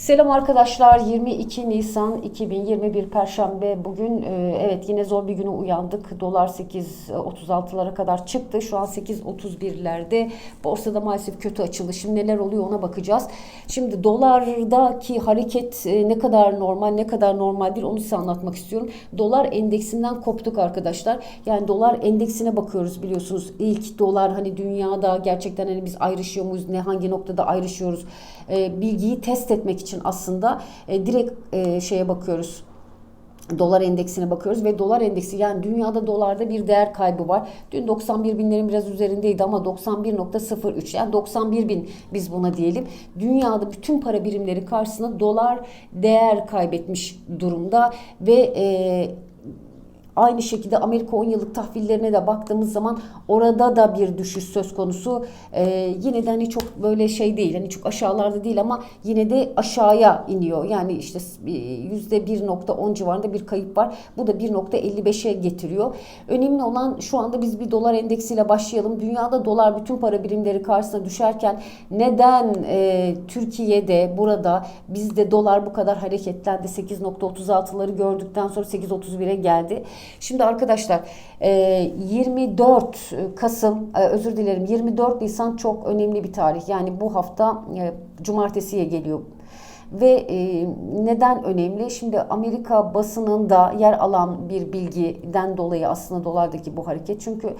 Selam arkadaşlar 22 Nisan 2021 Perşembe bugün e, evet yine zor bir güne uyandık. Dolar 8.36'lara kadar çıktı. Şu an 8.31'lerde. Borsada maalesef kötü açıldı. Şimdi neler oluyor ona bakacağız. Şimdi dolardaki hareket e, ne kadar normal ne kadar normal değil onu size anlatmak istiyorum. Dolar endeksinden koptuk arkadaşlar. Yani dolar endeksine bakıyoruz biliyorsunuz. İlk dolar hani dünyada gerçekten hani biz ayrışıyor muyuz ne hangi noktada ayrışıyoruz e, bilgiyi test etmek için aslında e, direkt e, şeye bakıyoruz dolar endeksine bakıyoruz ve dolar endeksi yani dünyada dolarda bir değer kaybı var. Dün 91 binlerin biraz üzerindeydi ama 91.03 yani 91 bin biz buna diyelim. Dünyada bütün para birimleri karşısında dolar değer kaybetmiş durumda ve e, Aynı şekilde Amerika 10 yıllık tahvillerine de baktığımız zaman orada da bir düşüş söz konusu. Ee, yine de hani çok böyle şey değil. Hani çok aşağılarda değil ama yine de aşağıya iniyor. Yani işte %1.10 civarında bir kayıp var. Bu da 1.55'e getiriyor. Önemli olan şu anda biz bir dolar endeksiyle başlayalım. Dünyada dolar bütün para birimleri karşısına düşerken neden e, Türkiye'de burada bizde dolar bu kadar hareketlendi? 8.36'ları gördükten sonra 8.31'e geldi. Şimdi arkadaşlar 24 e, Kasım e, özür dilerim 24 Nisan çok önemli bir tarih. Yani bu hafta e, cumartesiye geliyor ve neden önemli? Şimdi Amerika basınında yer alan bir bilgiden dolayı aslında dolardaki bu hareket. Çünkü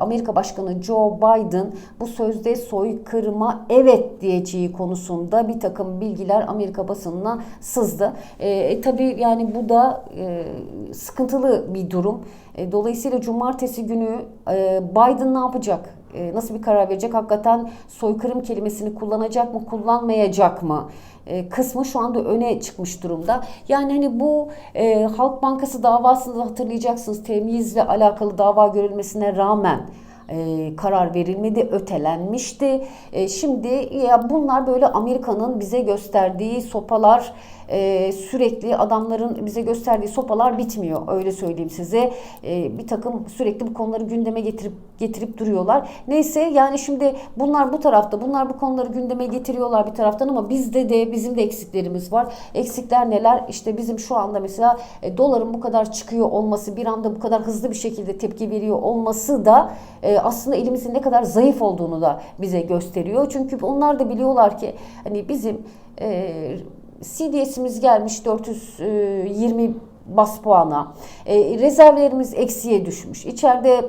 Amerika Başkanı Joe Biden bu sözde soykırıma evet diyeceği konusunda bir takım bilgiler Amerika basınına sızdı. E, tabii yani bu da e, sıkıntılı bir durum. E, dolayısıyla cumartesi günü e, Biden ne yapacak? E, nasıl bir karar verecek? Hakikaten soykırım kelimesini kullanacak mı, kullanmayacak mı? E, kısmı şu anda öne çıkmış durumda. Yani hani bu e, Halk Bankası davasında hatırlayacaksınız temyizle alakalı dava görülmesine rağmen e, karar verilmedi, ötelenmişti. E, şimdi ya bunlar böyle Amerika'nın bize gösterdiği sopalar e, sürekli adamların bize gösterdiği sopalar bitmiyor öyle söyleyeyim size. E, bir takım sürekli bu konuları gündeme getirip getirip duruyorlar. Neyse yani şimdi bunlar bu tarafta bunlar bu konuları gündeme getiriyorlar bir taraftan ama bizde de bizim de eksiklerimiz var. Eksikler neler? İşte bizim şu anda mesela e, doların bu kadar çıkıyor olması bir anda bu kadar hızlı bir şekilde tepki veriyor olması da e, aslında elimizin ne kadar zayıf olduğunu da bize gösteriyor. Çünkü onlar da biliyorlar ki hani bizim e, CDS'imiz gelmiş 420 bas puana. E, rezervlerimiz eksiye düşmüş. İçeride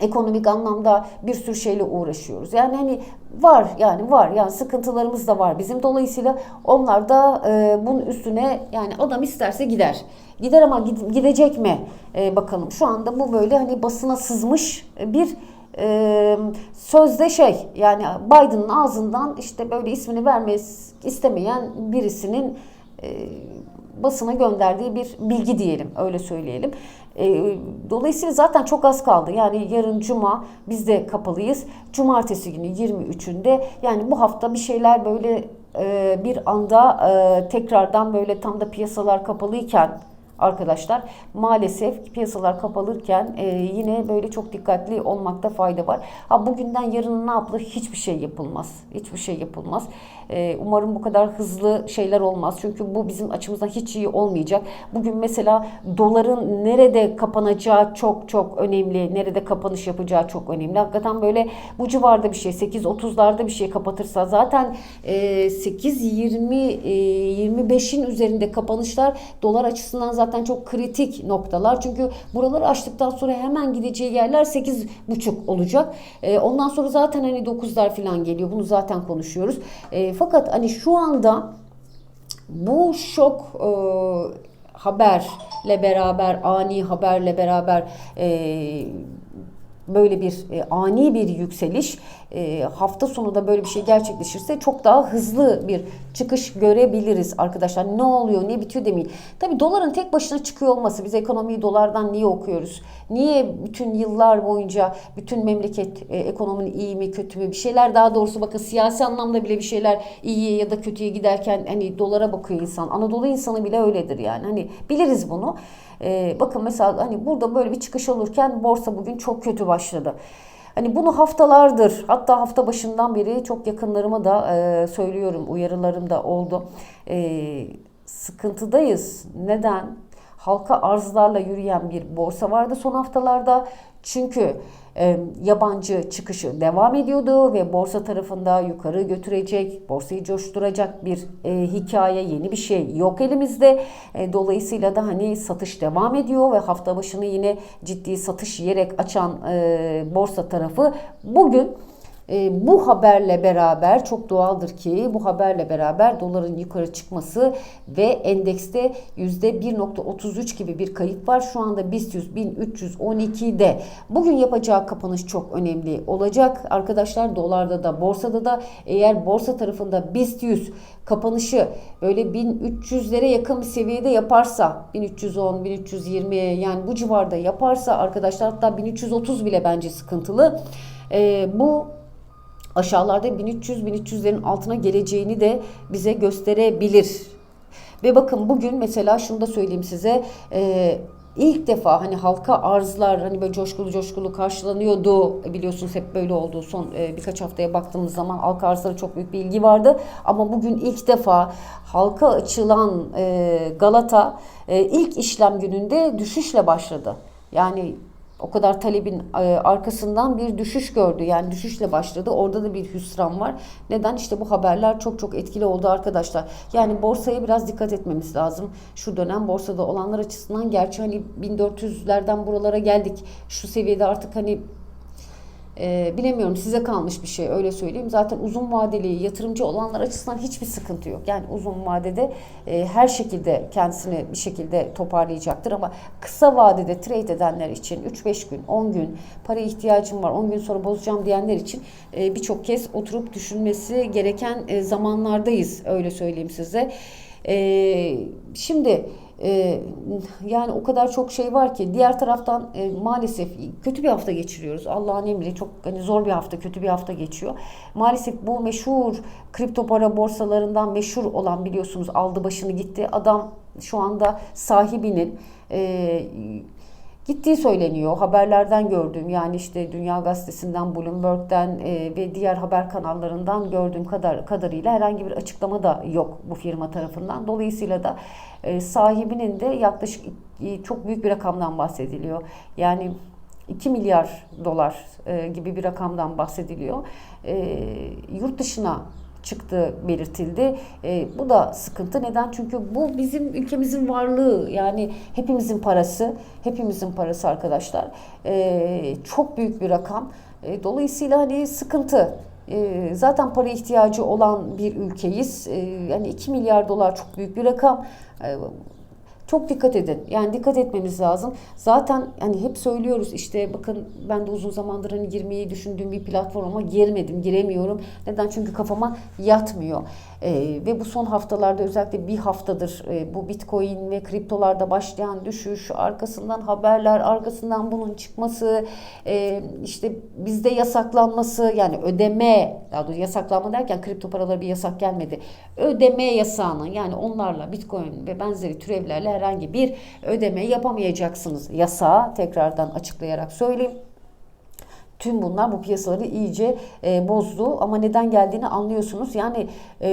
ekonomik anlamda bir sürü şeyle uğraşıyoruz. Yani hani var yani var yani sıkıntılarımız da var bizim. Dolayısıyla onlar da e, bunun üstüne yani adam isterse gider. Gider ama gidecek mi e, bakalım. Şu anda bu böyle hani basına sızmış bir e, sözde şey yani Biden'ın ağzından işte böyle ismini vermeyi istemeyen birisinin e, basına gönderdiği bir bilgi diyelim öyle söyleyelim. E, dolayısıyla zaten çok az kaldı. Yani yarın cuma biz de kapalıyız. Cumartesi günü 23'ünde yani bu hafta bir şeyler böyle e, bir anda e, tekrardan böyle tam da piyasalar kapalıyken arkadaşlar. Maalesef piyasalar kapalırken e, yine böyle çok dikkatli olmakta fayda var. Ha bugünden yarın ne yapılır? Hiçbir şey yapılmaz. Hiçbir şey yapılmaz. E, umarım bu kadar hızlı şeyler olmaz. Çünkü bu bizim açımızdan hiç iyi olmayacak. Bugün mesela doların nerede kapanacağı çok çok önemli. Nerede kapanış yapacağı çok önemli. Hakikaten böyle bu civarda bir şey 8.30'larda bir şey kapatırsa zaten e, 8.20 e, 25'in üzerinde kapanışlar dolar açısından zaten zaten çok kritik noktalar. Çünkü buraları açtıktan sonra hemen gideceği yerler 8,5 olacak. E, ondan sonra zaten hani 9'lar falan geliyor. Bunu zaten konuşuyoruz. E, fakat hani şu anda bu şok e, haberle beraber, ani haberle beraber e, böyle bir e, ani bir yükseliş e, hafta sonu da böyle bir şey gerçekleşirse çok daha hızlı bir çıkış görebiliriz arkadaşlar. Ne oluyor, ne bitiyor demeyin. Tabi doların tek başına çıkıyor olması, biz ekonomiyi dolardan niye okuyoruz? Niye bütün yıllar boyunca bütün memleket e, ekonominin iyi mi kötü mü bir şeyler daha doğrusu bakın siyasi anlamda bile bir şeyler iyiye ya da kötüye giderken hani dolara bakıyor insan. Anadolu insanı bile öyledir yani. Hani biliriz bunu. E, bakın mesela hani burada böyle bir çıkış olurken borsa bugün çok kötü başladı. Hani bunu haftalardır hatta hafta başından beri çok yakınlarıma da e, söylüyorum uyarılarım da oldu. E, sıkıntıdayız. Neden? Halka arzlarla yürüyen bir borsa vardı son haftalarda. Çünkü yabancı çıkışı devam ediyordu ve borsa tarafında yukarı götürecek, borsayı coşturacak bir e, hikaye, yeni bir şey yok elimizde. E, dolayısıyla da hani satış devam ediyor ve hafta başını yine ciddi satış yiyerek açan e, borsa tarafı bugün e, bu haberle beraber çok doğaldır ki bu haberle beraber doların yukarı çıkması ve endekste %1.33 gibi bir kayıp var. Şu anda BIST 100 1312'de. Bugün yapacağı kapanış çok önemli olacak. Arkadaşlar dolarda da borsada da eğer borsa tarafında BIST 100 kapanışı böyle 1300'lere yakın bir seviyede yaparsa 1310, 1320 yani bu civarda yaparsa arkadaşlar hatta 1330 bile bence sıkıntılı. E, bu aşağılarda 1300-1300'lerin altına geleceğini de bize gösterebilir. Ve bakın bugün mesela şunu da söyleyeyim size. E, ilk defa hani halka arzlar hani böyle coşkulu coşkulu karşılanıyordu biliyorsunuz hep böyle oldu son e, birkaç haftaya baktığımız zaman halka arzlara çok büyük bir ilgi vardı ama bugün ilk defa halka açılan e, Galata e, ilk işlem gününde düşüşle başladı. Yani o kadar talebin e, arkasından bir düşüş gördü. Yani düşüşle başladı. Orada da bir hüsran var. Neden? İşte bu haberler çok çok etkili oldu arkadaşlar. Yani borsaya biraz dikkat etmemiz lazım. Şu dönem borsada olanlar açısından gerçi hani 1400'lerden buralara geldik. Şu seviyede artık hani e, bilemiyorum size kalmış bir şey öyle söyleyeyim. Zaten uzun vadeli yatırımcı olanlar açısından hiçbir sıkıntı yok. Yani uzun vadede e, her şekilde kendisini bir şekilde toparlayacaktır ama kısa vadede trade edenler için 3-5 gün, 10 gün para ihtiyacım var, 10 gün sonra bozacağım diyenler için e, birçok kez oturup düşünmesi gereken e, zamanlardayız öyle söyleyeyim size. E, şimdi ee, yani o kadar çok şey var ki diğer taraftan e, maalesef kötü bir hafta geçiriyoruz. Allah'ın emri çok hani zor bir hafta, kötü bir hafta geçiyor. Maalesef bu meşhur kripto para borsalarından meşhur olan biliyorsunuz aldı başını gitti. Adam şu anda sahibinin e, gittiği söyleniyor. Haberlerden gördüğüm yani işte Dünya Gazetesi'nden, Bloomberg'den e, ve diğer haber kanallarından gördüğüm kadar kadarıyla herhangi bir açıklama da yok bu firma tarafından. Dolayısıyla da e, sahibinin de yaklaşık e, çok büyük bir rakamdan bahsediliyor. Yani 2 milyar dolar e, gibi bir rakamdan bahsediliyor. E, yurt dışına çıktığı belirtildi. E, bu da sıkıntı. Neden? Çünkü bu bizim ülkemizin varlığı. Yani hepimizin parası. Hepimizin parası arkadaşlar. E, çok büyük bir rakam. E, dolayısıyla hani sıkıntı. E, zaten para ihtiyacı olan bir ülkeyiz. E, yani 2 milyar dolar çok büyük bir rakam. E, çok dikkat edin. Yani dikkat etmemiz lazım. Zaten hani hep söylüyoruz işte bakın ben de uzun zamandır hani girmeyi düşündüğüm bir platforma girmedim, giremiyorum. Neden? Çünkü kafama yatmıyor. Ee, ve bu son haftalarda özellikle bir haftadır e, bu Bitcoin ve kriptolarda başlayan düşüş, arkasından haberler, arkasından bunun çıkması, e, işte bizde yasaklanması yani ödeme, daha doğrusu yasaklanma derken kripto paralara bir yasak gelmedi. Ödeme yasağının yani onlarla Bitcoin ve benzeri türevlerle herhangi bir ödeme yapamayacaksınız. Yasağı tekrardan açıklayarak söyleyeyim. Tüm bunlar bu piyasaları iyice e, bozdu ama neden geldiğini anlıyorsunuz. Yani e,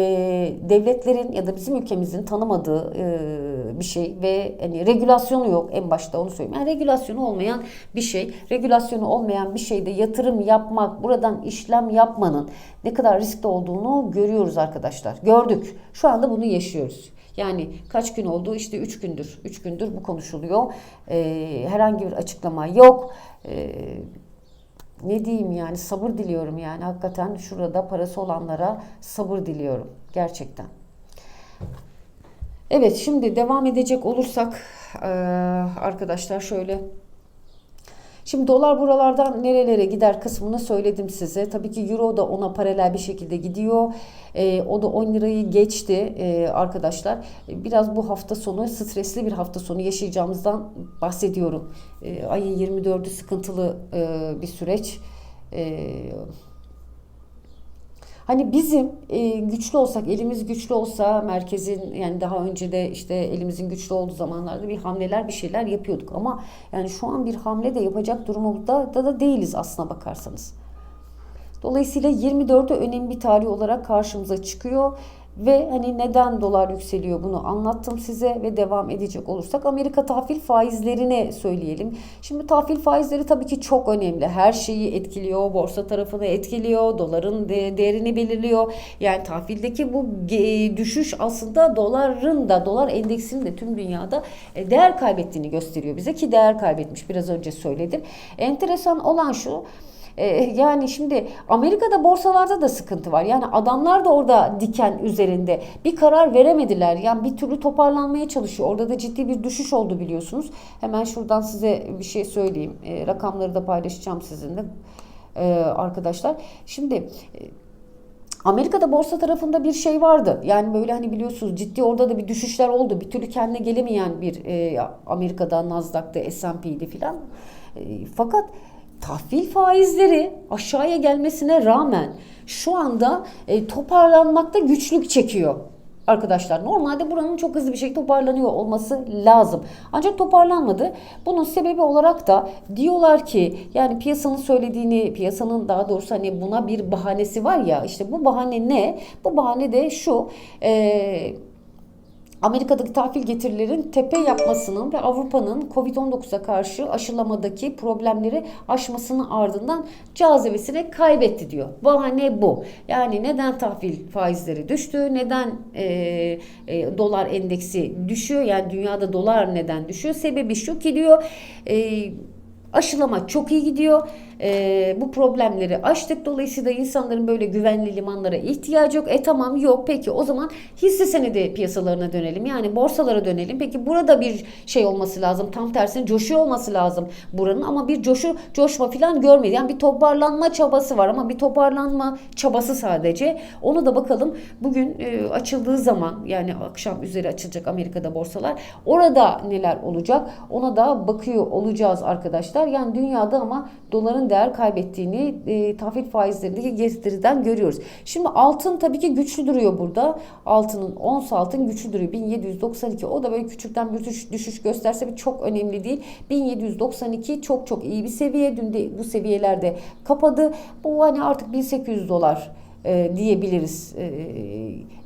devletlerin ya da bizim ülkemizin tanımadığı e, bir şey ve hani regülasyonu yok en başta onu söyleyeyim. Yani regülasyonu olmayan bir şey, regülasyonu olmayan bir şeyde yatırım yapmak, buradan işlem yapmanın ne kadar riskli olduğunu görüyoruz arkadaşlar. Gördük. Şu anda bunu yaşıyoruz. Yani kaç gün oldu? İşte 3 gündür. 3 gündür bu konuşuluyor. Ee, herhangi bir açıklama yok. Ee, ne diyeyim yani sabır diliyorum yani hakikaten şurada parası olanlara sabır diliyorum gerçekten. Evet şimdi devam edecek olursak arkadaşlar şöyle Şimdi dolar buralardan nerelere gider kısmını söyledim size. Tabii ki euro da ona paralel bir şekilde gidiyor. E, o da 10 lirayı geçti e, arkadaşlar. Biraz bu hafta sonu stresli bir hafta sonu yaşayacağımızdan bahsediyorum. E, ayın 24'ü sıkıntılı e, bir süreç. E, Hani bizim e, güçlü olsak, elimiz güçlü olsa merkezin yani daha önce de işte elimizin güçlü olduğu zamanlarda bir hamleler bir şeyler yapıyorduk ama yani şu an bir hamle de yapacak durumda da, da değiliz aslına bakarsanız. Dolayısıyla 24'ü önemli bir tarih olarak karşımıza çıkıyor. Ve hani neden dolar yükseliyor bunu anlattım size ve devam edecek olursak Amerika tahvil faizlerine söyleyelim. Şimdi tahvil faizleri tabii ki çok önemli. Her şeyi etkiliyor, borsa tarafını etkiliyor, doların de- değerini belirliyor. Yani tahvildeki bu düşüş aslında doların da dolar endeksinin de tüm dünyada e, değer kaybettiğini gösteriyor bize ki değer kaybetmiş biraz önce söyledim. Enteresan olan şu ee, yani şimdi Amerika'da borsalarda da sıkıntı var. Yani adamlar da orada diken üzerinde bir karar veremediler. Yani bir türlü toparlanmaya çalışıyor. Orada da ciddi bir düşüş oldu biliyorsunuz. Hemen şuradan size bir şey söyleyeyim. Ee, rakamları da paylaşacağım sizinle ee, arkadaşlar. Şimdi e, Amerika'da borsa tarafında bir şey vardı. Yani böyle hani biliyorsunuz ciddi orada da bir düşüşler oldu. Bir türlü kendine gelemeyen bir e, Amerika'da Nasdaq'ta S&P'di filan. E, fakat tahvil faizleri aşağıya gelmesine rağmen şu anda e, toparlanmakta güçlük çekiyor. Arkadaşlar normalde buranın çok hızlı bir şekilde toparlanıyor olması lazım. Ancak toparlanmadı. Bunun sebebi olarak da diyorlar ki yani piyasanın söylediğini, piyasanın daha doğrusu hani buna bir bahanesi var ya işte bu bahane ne? Bu bahane de şu. Eee Amerika'daki tahvil getirilerin tepe yapmasının ve Avrupa'nın Covid-19'a karşı aşılamadaki problemleri aşmasının ardından cazibesini kaybetti diyor. Bahane bu. Yani neden tahvil faizleri düştü? Neden e, e, dolar endeksi düşüyor? Yani dünyada dolar neden düşüyor? Sebebi şu ki diyor e, aşılama çok iyi gidiyor. E, bu problemleri aştık. Dolayısıyla insanların böyle güvenli limanlara ihtiyacı yok. E tamam yok. Peki o zaman hisse senedi piyasalarına dönelim. Yani borsalara dönelim. Peki burada bir şey olması lazım. Tam tersine coşuyor olması lazım buranın ama bir coşu coşma falan görmedi. Yani bir toparlanma çabası var ama bir toparlanma çabası sadece. Onu da bakalım bugün e, açıldığı zaman yani akşam üzeri açılacak Amerika'da borsalar. Orada neler olacak? Ona da bakıyor olacağız arkadaşlar. Yani dünyada ama doların değer kaybettiğini e, tahvil faizlerindeki getiriden görüyoruz. Şimdi altın tabii ki güçlü duruyor burada. Altının ons altın güçlü duruyor. 1792 o da böyle küçükten bir düşüş, gösterse bir çok önemli değil. 1792 çok çok iyi bir seviye. Dün de bu seviyelerde kapadı. Bu hani artık 1800 dolar e, diyebiliriz. E,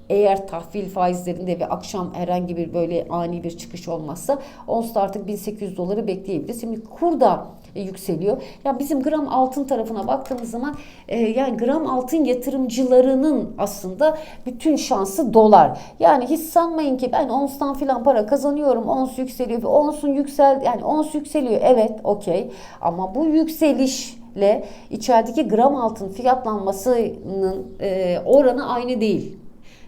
eğer tahvil faizlerinde ve akşam herhangi bir böyle ani bir çıkış olmazsa onsta artık 1800 doları bekleyebiliriz. Şimdi kur da e, yükseliyor. Ya bizim gram altın tarafına baktığımız zaman e, yani gram altın yatırımcılarının aslında bütün şansı dolar. Yani hiç sanmayın ki ben onstan filan para kazanıyorum. Ons yükseliyor. Onsun yüksel yani ons yükseliyor. Evet, okey. Ama bu yükselişle içerideki gram altın fiyatlanmasının e, oranı aynı değil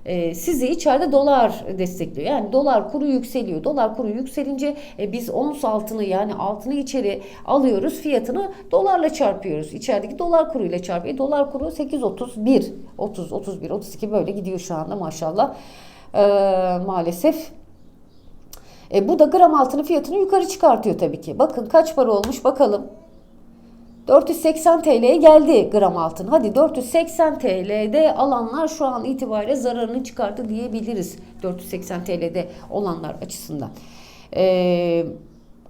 e, sizi içeride dolar destekliyor. Yani dolar kuru yükseliyor. Dolar kuru yükselince e, biz ons altını yani altını içeri alıyoruz. Fiyatını dolarla çarpıyoruz. İçerideki dolar kuruyla çarpıyor. Dolar kuru 8.31, 30, 31, 32 böyle gidiyor şu anda maşallah. E, maalesef. E, bu da gram altının fiyatını yukarı çıkartıyor tabii ki. Bakın kaç para olmuş bakalım. 480 TL'ye geldi gram altın. Hadi 480 TL'de alanlar şu an itibariyle zararını çıkarttı diyebiliriz. 480 TL'de olanlar açısından. Ee,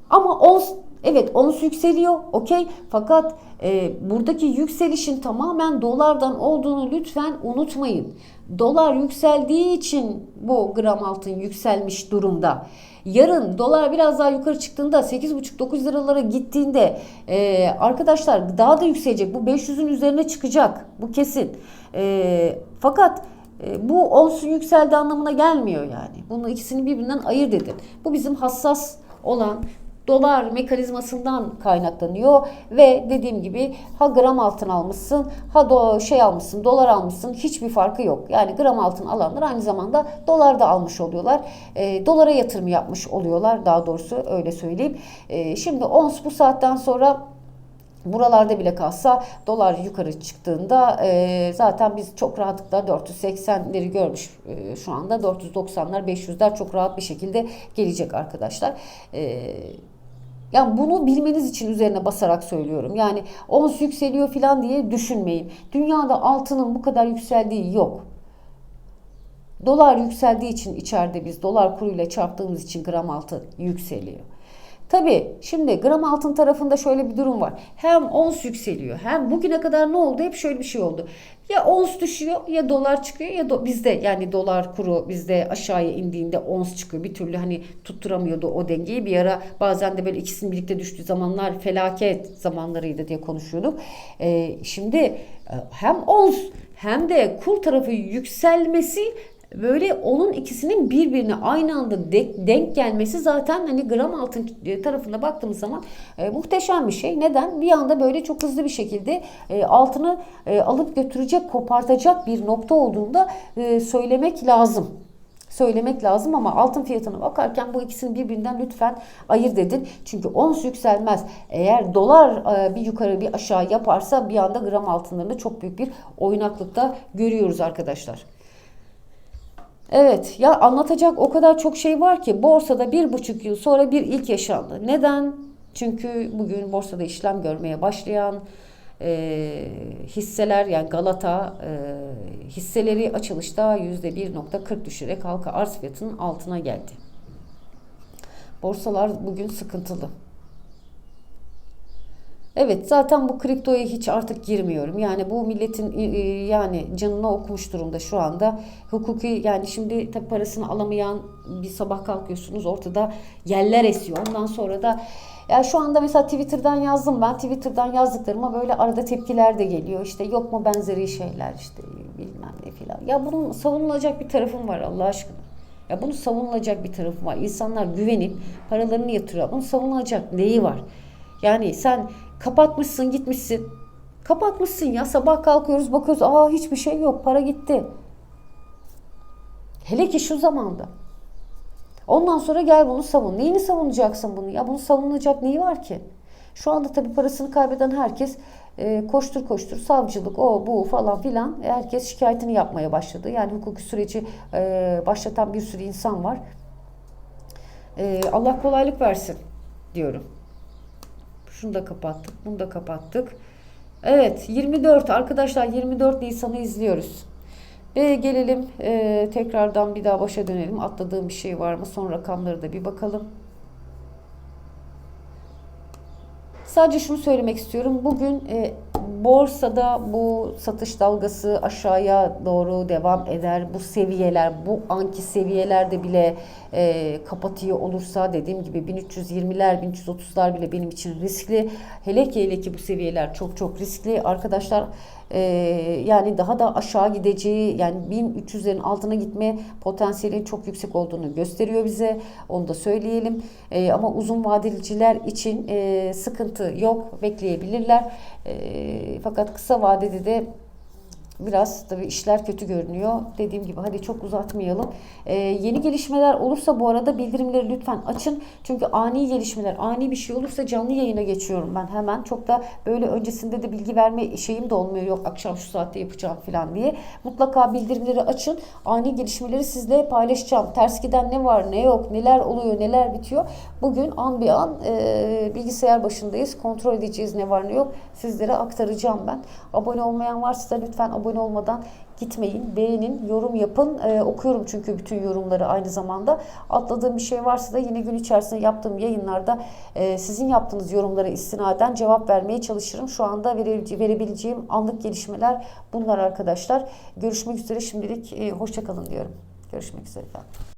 ama ons evet ons yükseliyor okey fakat e, buradaki yükselişin tamamen dolardan olduğunu lütfen unutmayın. Dolar yükseldiği için bu gram altın yükselmiş durumda. Yarın dolar biraz daha yukarı çıktığında 8,5-9 liralara gittiğinde e, arkadaşlar daha da yükselecek. Bu 500'ün üzerine çıkacak. Bu kesin. E, fakat e, bu olsun yükseldi anlamına gelmiyor yani. Bunu ikisini birbirinden ayırt edin. Bu bizim hassas olan dolar mekanizmasından kaynaklanıyor ve dediğim gibi ha gram altın almışsın ha do şey almışsın dolar almışsın hiçbir farkı yok. Yani gram altın alanlar aynı zamanda dolar da almış oluyorlar. E, dolara yatırım yapmış oluyorlar daha doğrusu öyle söyleyeyim. E, şimdi ons bu saatten sonra Buralarda bile kalsa dolar yukarı çıktığında e, zaten biz çok rahatlıkla 480'leri görmüş e, şu anda 490'lar 500'ler çok rahat bir şekilde gelecek arkadaşlar. E, Yani bunu bilmeniz için üzerine basarak söylüyorum. Yani ons yükseliyor falan diye düşünmeyin. Dünyada altının bu kadar yükseldiği yok. Dolar yükseldiği için içeride biz dolar kuruyla çarptığımız için gram altın yükseliyor. Tabii şimdi gram altın tarafında şöyle bir durum var. Hem ons yükseliyor hem bugüne kadar ne oldu? Hep şöyle bir şey oldu. Ya ons düşüyor ya dolar çıkıyor ya do, bizde yani dolar kuru bizde aşağıya indiğinde ons çıkıyor. Bir türlü hani tutturamıyordu o dengeyi. Bir ara bazen de böyle ikisinin birlikte düştüğü zamanlar felaket zamanlarıydı diye konuşuyorduk. Ee, şimdi e, hem ons hem de kur tarafı yükselmesi böyle onun ikisinin birbirine aynı anda de- denk gelmesi zaten hani gram altın tarafına baktığımız zaman e, muhteşem bir şey. Neden? Bir anda böyle çok hızlı bir şekilde e, altını e, alıp götürecek, kopartacak bir nokta olduğunda e, söylemek lazım söylemek lazım ama altın fiyatına bakarken bu ikisini birbirinden lütfen ayırt edin. Çünkü ons yükselmez. Eğer dolar e, bir yukarı bir aşağı yaparsa bir anda gram altınlarında çok büyük bir oynaklıkta görüyoruz arkadaşlar. Evet ya anlatacak o kadar çok şey var ki borsada bir buçuk yıl sonra bir ilk yaşandı. Neden? Çünkü bugün borsada işlem görmeye başlayan e, hisseler yani Galata e, hisseleri açılışta %1.40 düşerek halka arz fiyatının altına geldi. Borsalar bugün sıkıntılı. Evet zaten bu kriptoya hiç artık girmiyorum. Yani bu milletin e, e, yani canına okumuş durumda şu anda. Hukuki yani şimdi tabi parasını alamayan bir sabah kalkıyorsunuz ortada yeller esiyor. Ondan sonra da ya şu anda mesela Twitter'dan yazdım ben. Twitter'dan yazdıklarıma böyle arada tepkiler de geliyor. İşte yok mu benzeri şeyler işte bilmem ne filan. Ya bunun savunulacak bir tarafım var Allah aşkına. Ya bunu savunulacak bir tarafı var. İnsanlar güvenip paralarını yatırıyor. Bunun savunulacak neyi var? Yani sen kapatmışsın gitmişsin. Kapatmışsın ya sabah kalkıyoruz bakıyoruz aa hiçbir şey yok para gitti. Hele ki şu zamanda. Ondan sonra gel bunu savun. Neyini savunacaksın bunu? Ya bunu savunulacak neyi var ki? Şu anda tabii parasını kaybeden herkes e, koştur koştur savcılık o bu falan filan herkes şikayetini yapmaya başladı. Yani hukuki süreci e, başlatan bir sürü insan var. E, Allah kolaylık versin diyorum. Şunu da kapattık, bunu da kapattık. Evet 24 arkadaşlar 24 Nisan'ı izliyoruz. Ve gelelim e, tekrardan bir daha başa dönelim. Atladığım bir şey var mı? Son rakamları da bir bakalım. Sadece şunu söylemek istiyorum. Bugün e, borsada bu satış dalgası aşağıya doğru devam eder. Bu seviyeler, bu anki seviyelerde bile e, kapatıyor olursa dediğim gibi 1320'ler, 1330'lar bile benim için riskli. Hele ki hele ki bu seviyeler çok çok riskli. Arkadaşlar e, yani daha da aşağı gideceği yani 1300'lerin altına gitme potansiyelin çok yüksek olduğunu gösteriyor bize. Onu da söyleyelim. E, ama uzun vadeliciler için e, sıkıntı yok. Bekleyebilirler. E, fakat kısa vadede de biraz tabii işler kötü görünüyor. Dediğim gibi hadi çok uzatmayalım. Ee, yeni gelişmeler olursa bu arada bildirimleri lütfen açın. Çünkü ani gelişmeler, ani bir şey olursa canlı yayına geçiyorum ben hemen. Çok da böyle öncesinde de bilgi verme şeyim de olmuyor. Yok akşam şu saatte yapacağım falan diye. Mutlaka bildirimleri açın. Ani gelişmeleri sizle paylaşacağım. Ters giden ne var, ne yok, neler oluyor, neler bitiyor. Bugün an bir an e, bilgisayar başındayız. Kontrol edeceğiz ne var ne yok. Sizlere aktaracağım ben. Abone olmayan varsa da lütfen abone olmadan gitmeyin. Beğenin, yorum yapın. Ee, okuyorum çünkü bütün yorumları aynı zamanda. Atladığım bir şey varsa da yine gün içerisinde yaptığım yayınlarda e, sizin yaptığınız yorumlara istinaden cevap vermeye çalışırım. Şu anda vere- verebileceğim anlık gelişmeler bunlar arkadaşlar. Görüşmek üzere şimdilik e, hoşçakalın diyorum. Görüşmek üzere efendim.